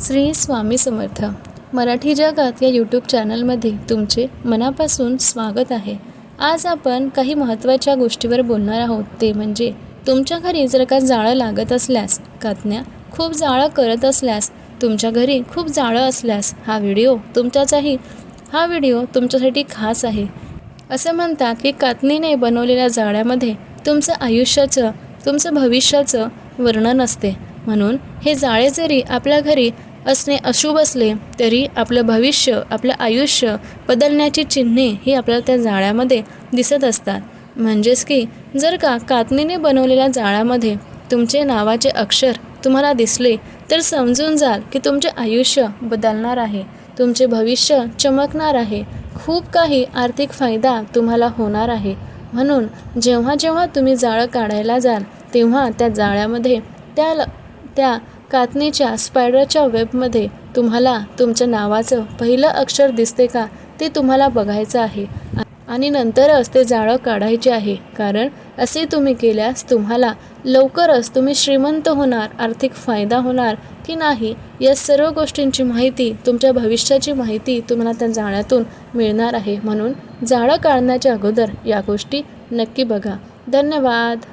श्री स्वामी समर्थ. मराठी जगात या यूट्यूब चॅनलमध्ये तुमचे मनापासून स्वागत आहे. आज आपण काही महत्त्वाच्या गोष्टीवर बोलणार आहोत. ते म्हणजे तुमच्या घरी जर का जाळं लागत असल्यास कातण्या खूप जाळं करत असल्यास तुमच्या घरी खूप जाळं असल्यास हा व्हिडिओ तुमच्याचाही हा व्हिडिओ तुमच्यासाठी खास आहे. असं म्हणतात की कातणीने बनवलेल्या जाळ्यामध्ये तुमचं आयुष्याचं तुमचं भविष्याचं वर्णन असते. म्हणून हे जाळे जरी आपल्या घरी असणे अशुभ असले तरी आपलं भविष्य आपलं आयुष्य बदलण्याची चिन्हे ही आपल्याला त्या जाळ्यामध्ये दिसत असतात. म्हणजेच की जर का कातनीने बनवलेल्या जाळ्यामध्ये तुमचे नावाचे अक्षर तुम्हाला दिसले तर समजून जाल की तुमचे आयुष्य बदलणार आहे. तुमचे भविष्य चमकणार आहे. खूप काही आर्थिक फायदा तुम्हाला होणार आहे. म्हणून जेव्हा जेव्हा तुम्ही जाळं काढायला जाल तेव्हा त्या जाळ्यामध्ये त्या ल त्या कातनीच्या स्पायडरच्या वेबमध्ये तुम्हाला तुमच्या नावाचं पहिलं अक्षर दिसते का ते तुम्हाला बघायचं आहे. आणि नंतरच ते जाळं काढायचे आहे कारण असे तुम्ही केल्यास तुम्हाला लवकरच तुम्ही श्रीमंत होणार आर्थिक फायदा होणार की नाही या सर्व गोष्टींची माहिती तुमच्या भविष्याची माहिती तुम्हाला त्या जाळ्यातून मिळणार आहे. म्हणून जाळं काढण्याच्या अगोदर या गोष्टी नक्की बघा. धन्यवाद.